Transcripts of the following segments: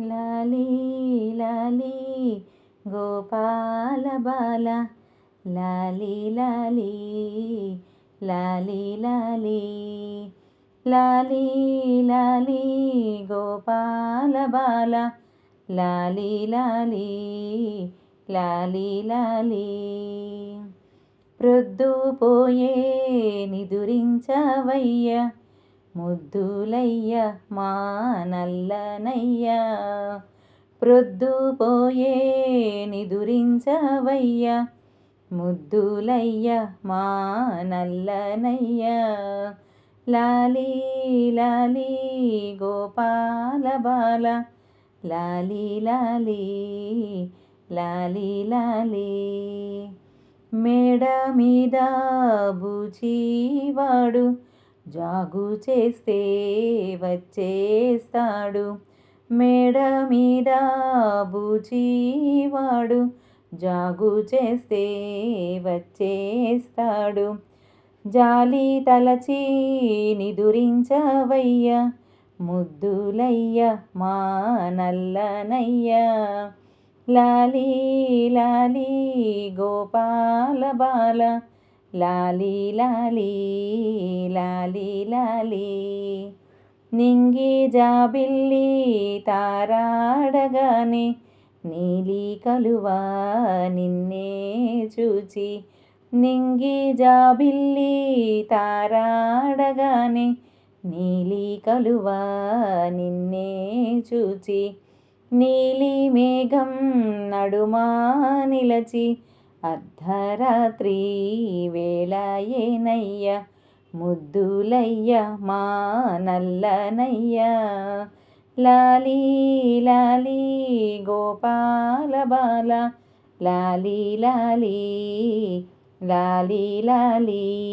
లాలీ లాలీ గోపాల బాల. లాలీ లాలీ లాలీ లాలీ లాలీ లాలీ గోపాల బాల. లాలీ లాలీ లాలీ లాలీ. ప్రొద్దుపోయే నిదురించవయ్యా. ముద్దులయ్య మా నల్లనయ్య. ప్రొద్దుపోయే నిదురించవయ్య. ముద్దులయ్య మా నల్లనయ్య. లాలీ లాలీ గోపాల బాల. లాలీ లాలీ లాలీ లాలీ. మేడ మీద బూచివాడు. జాగు చేస్తే వచ్చేస్తాడు. మేడ మీద బూచివాడు జాగు చేస్తే వచ్చేస్తాడు. జాలి తలచి నిదురించవయ్య ముద్దులయ్య మా నల్లనయ్య. లాలీ లాలీ గోపాల బాల లాలీ లాలీ లాలీ లాలీ. నింగి జాబిల్లి తారాడగానే నీలి కలువ నిన్నే చూచి. నింగి జాబిల్లి తారాడగానే నీలి కలువ నిన్నే చూచి. నీలి మేఘం నడుమా నిలచి అర్ధరాత్రి వేళయేనయ్య ముద్దులయ్య మా నల్లనయ్య. లాలీ లాలీ గోపాల బాల. లాలీ లాలీ లాలీ లాలీ.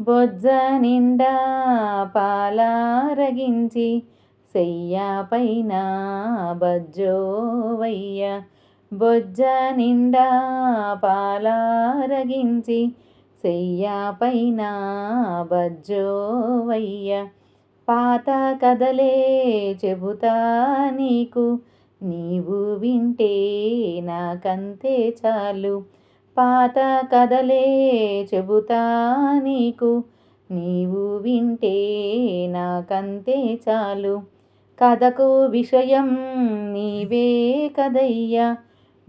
బొజ్జ నిండా పాలారగించి సెయ్య పైన బజ్జోవయ్య. బొజ్జ నిండా పాలారగించి సెయ్య పైన బజ్జోవయ్య. పాత కథలే చెబుతా నీకు నీవు వింటే నాకంతే చాలు. పాత కథలే చెబుతా నీకు నీవు వింటే నాకంతే చాలు. కథకు విషయం నీవే కదయ్యా.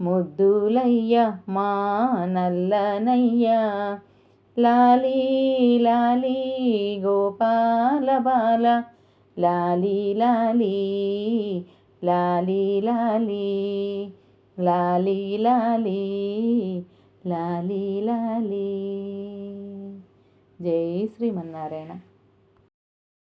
ముద్దులయ్య మా నల్లనయ్య. లాలీ లాలీ గోపాల బాల. లాలీ లాలీ లాలీ లాలీ. లాలీ లాలీ లాలీ లాలీ. జై శ్రీమన్నారాయణ.